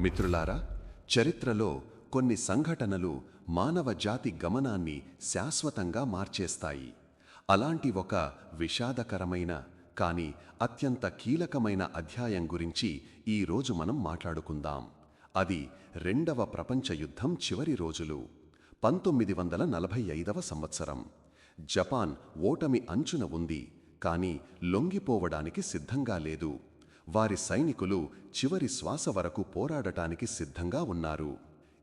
మిత్రులారా చరిత్రలో కొన్ని సంఘటనలు మానవ జాతి గమనాన్ని శాశ్వతంగా మార్చేస్తాయి. అలాంటి ఒక విషాదకరమైన కానీ అత్యంత కీలకమైన అధ్యాయం గురించి ఈ రోజు మనం మాట్లాడుకుందాం. అది రెండవ ప్రపంచ యుద్ధం చివరి రోజులు. పంతొమ్మిది వందల నలభై ఐదవ సంవత్సరం. జపాన్ ఓటమి అంచున ఉంది కానీ లొంగిపోవడానికి సిద్ధంగా లేదు. వారి సైనికులు చివరి శ్వాస వరకు పోరాడటానికి సిద్ధంగా ఉన్నారు.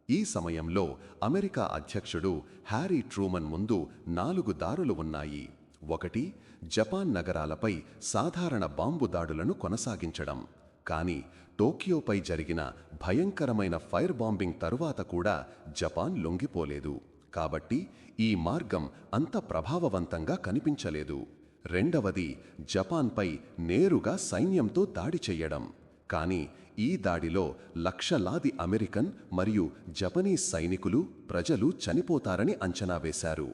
ఈ సమయంలో అమెరికా అధ్యక్షుడు హ్యారీ ట్రూమన్ ముందు నాలుగు దారులు ఉన్నాయి. ఒకటి జపాన్ నగరాలపై సాధారణ బాంబు దాడులను కొనసాగించడం. కానీ టోక్యోపై జరిగిన భయంకరమైన ఫైర్ బాంబింగ్ తరువాత కూడా జపాన్ లొంగిపోలేదు. కాబట్టి ఈ మార్గం అంత ప్రభావవంతంగా కనిపించలేదు. రెండవది జపాన్పై నేరుగా సైన్యంతో దాడి చెయ్యడం కానీ ఈ దాడిలో లక్షలాది అమెరికన్ మరియు జపనీస్ సైనికులు ప్రజలు చనిపోతారని అంచనా వేశారు.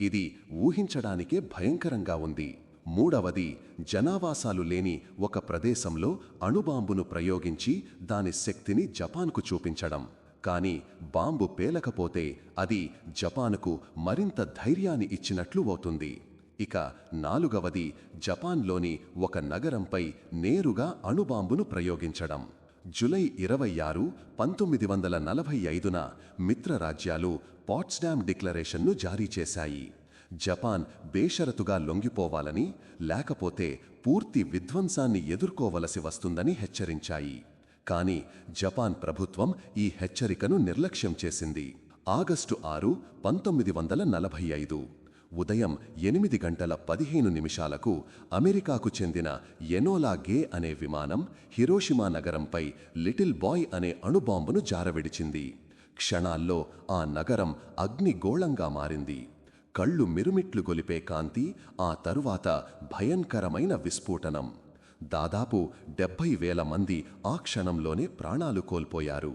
ఇది ఊహించడానికే భయంకరంగా ఉంది. మూడవది జనావాసాలు లేని ఒక ప్రదేశంలో అణుబాంబును ప్రయోగించి దాని శక్తిని జపాన్కు చూపించడం. కానీ బాంబు పేలకపోతే అది జపాన్కు మరింత ధైర్యాన్ని ఇచ్చినట్లు అవుతుంది. ఇక నాలుగవది జపాన్లోని ఒక నగరంపై నేరుగా అణుబాంబును ప్రయోగించడం. జులై ఇరవై ఆరు పంతొమ్మిది వందల నలభై ఐదున మిత్రరాజ్యాలు పాట్స్డామ్ డిక్లరేషన్ను జారీ చేశాయి. జపాన్ బేషరతుగా లొంగిపోవాలని లేకపోతే పూర్తి విధ్వంసాన్ని ఎదుర్కోవలసి వస్తుందని హెచ్చరించాయి. కానీ జపాన్ ప్రభుత్వం ఈ హెచ్చరికను నిర్లక్ష్యం చేసింది. ఆగస్టు ఆరు పంతొమ్మిది వందల నలభై ఐదు ఉదయం ఎనిమిది గంటల పదిహేను నిమిషాలకు అమెరికాకు చెందిన ఎనోలా గే అనే విమానం హిరోషిమా నగరంపై లిటిల్ బాయ్ అనే అణుబాంబును జారవిడిచింది. క్షణాల్లో ఆ నగరం అగ్నిగోళంగా మారింది. కళ్ళు మిరుమిట్లు గొలిపే కాంతి ఆ తరువాత భయంకరమైన విస్ఫోటనం. దాదాపు డెబ్బై వేల మంది ఆ క్షణంలోనే ప్రాణాలు కోల్పోయారు.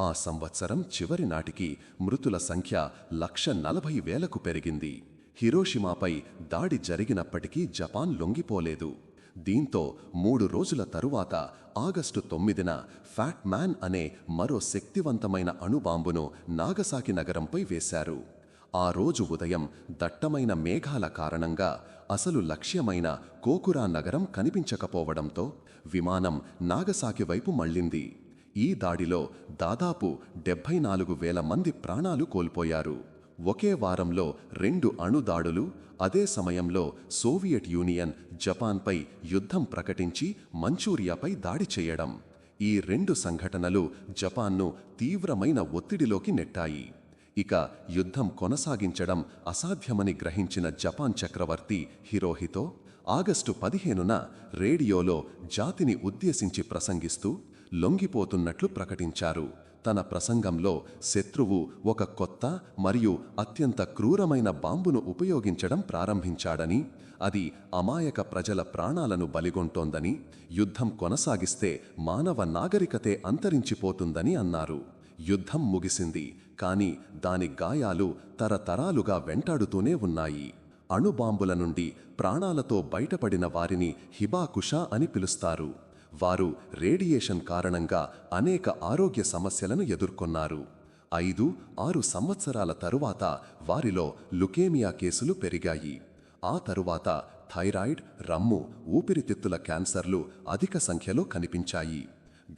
ఆ సంవత్సరం చివరి నాటికి మృతుల సంఖ్య లక్ష నలభై వేలకు పెరిగింది. హిరోషిమాపై దాడి జరిగినప్పటికీ జపాన్ లొంగిపోలేదు. దీంతో మూడు రోజుల తరువాత ఆగస్టు తొమ్మిదిన ఫ్యాట్ మ్యాన్ అనే మరో శక్తివంతమైన అణుబాంబును నాగసాకి నగరంపై వేశారు. ఆ రోజు ఉదయం దట్టమైన మేఘాల కారణంగా అసలు లక్ష్యమైన కోకురా నగరం కనిపించకపోవడంతో విమానం నాగసాకి వైపు మళ్ళింది. ఈ దాడిలో దాదాపు డెబ్బై నాలుగు వేల మంది ప్రాణాలు కోల్పోయారు. ఒకే వారంలో రెండు అణుదాడులు అదే సమయంలో సోవియట్ యూనియన్ జపాన్పై యుద్ధం ప్రకటించి మంచూరియాపై దాడి చేయడం. ఈ రెండు సంఘటనలు జపాన్ను తీవ్రమైన ఒత్తిడిలోకి నెట్టాయి. ఇక యుద్ధం కొనసాగించడం అసాధ్యమని గ్రహించిన జపాన్ చక్రవర్తి హిరోహితో ఆగస్టు పదిహేనున రేడియోలో జాతిని ఉద్దేశించి ప్రసంగిస్తూ లొంగిపోతున్నట్లు ప్రకటించారు. తన ప్రసంగంలో శత్రువు ఒక కొత్త మరియు అత్యంత క్రూరమైన బాంబును ఉపయోగించడం ప్రారంభించాడని అది అమాయక ప్రజల ప్రాణాలను బలిగొంటోందని యుద్ధం కొనసాగిస్తే మానవ నాగరికతే అంతరించిపోతుందని అన్నారు. యుద్ధం ముగిసింది కాని దాని గాయాలు తరతరాలుగా వెంటాడుతూనే ఉన్నాయి. అణుబాంబుల నుండి ప్రాణాలతో బయటపడిన వారిని హిబాకుషా అని పిలుస్తారు. వారు రేడియేషన్ కారణంగా అనేక ఆరోగ్య సమస్యలను ఎదుర్కొన్నారు. ఐదు ఆరు సంవత్సరాల తరువాత వారిలో లుకేమియా కేసులు పెరిగాయి. ఆ తరువాత థైరాయిడ్ రమ్ము ఊపిరితిత్తుల క్యాన్సర్లు అధిక సంఖ్యలో కనిపించాయి.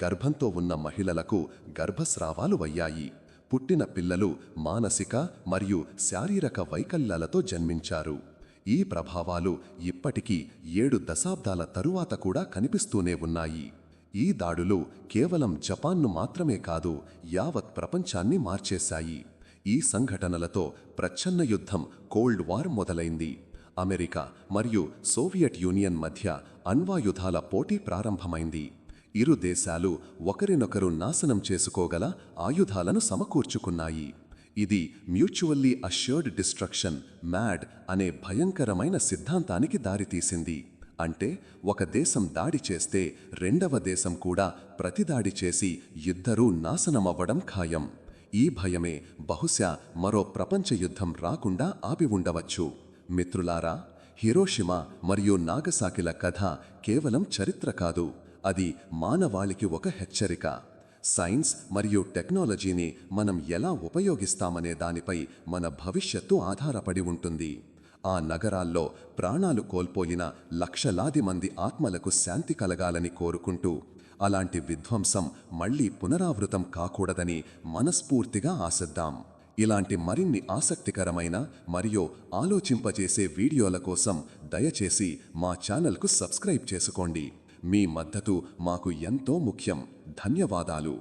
గర్భంతో ఉన్న మహిళలకు గర్భస్రావాలు అయ్యాయి. పుట్టిన పిల్లలు మానసిక మరియు శారీరక వైకల్యాలతో జన్మించారు. ఈ ప్రభావాలు ఇప్పటికీ ఏడు దశాబ్దాల తరువాత కూడా కనిపిస్తూనే ఉన్నాయి. ఈ దాడులు కేవలం జపాన్ను మాత్రమే కాదు యావత్ ప్రపంచాన్ని మార్చేశాయి. ఈ సంఘటనలతో ప్రచ్ఛన్న యుద్ధం కోల్డ్ వార్ మొదలైంది. అమెరికా మరియు సోవియట్ యూనియన్ మధ్య అణ్వాయుధాల పోటీ ప్రారంభమైంది. ఇరు దేశాలు ఒకరినొకరు నాశనం చేసుకోగల ఆయుధాలను సమకూర్చుకున్నాయి. ఇది మ్యూచువల్లీ అష్యూర్డ్ డిస్ట్రక్షన్ మ్యాడ్ అనే భయంకరమైన సిద్ధాంతానికి దారితీసింది. అంటే ఒక దేశం దాడి చేస్తే రెండవ దేశం కూడా ప్రతిదాడి చేసి ఇద్దరూ నాశనమవ్వడం ఖాయం. ఈ భయమే బహుశా మరో ప్రపంచ యుద్ధం రాకుండా ఆపి ఉండవచ్చు. మిత్రులారా హిరోషిమా మరియు నాగసాకిల కథ కేవలం చరిత్ర కాదు అది మానవాళికి ఒక హెచ్చరిక. సైన్స్ మరియు టెక్నాలజీని మనం ఎలా ఉపయోగిస్తామనే దానిపై మన భవిష్యత్తు ఆధారపడి ఉంటుంది. ఆ నగరాల్లో ప్రాణాలు కోల్పోయిన లక్షలాది మంది ఆత్మలకు శాంతి కలగాలని కోరుకుంటూ అలాంటి విధ్వంసం మళ్ళీ పునరావృతం కాకూడదని మనస్ఫూర్తిగా ఆశిద్దాం. ఇలాంటి మరిన్ని ఆసక్తికరమైన మరియు ఆలోచింపజేసే వీడియోల కోసం దయచేసి మా ఛానల్కు సబ్స్క్రైబ్ చేసుకోండి. మీ మద్దతు మాకు ఎంతో ముఖ్యం. ధన్యవాదాలు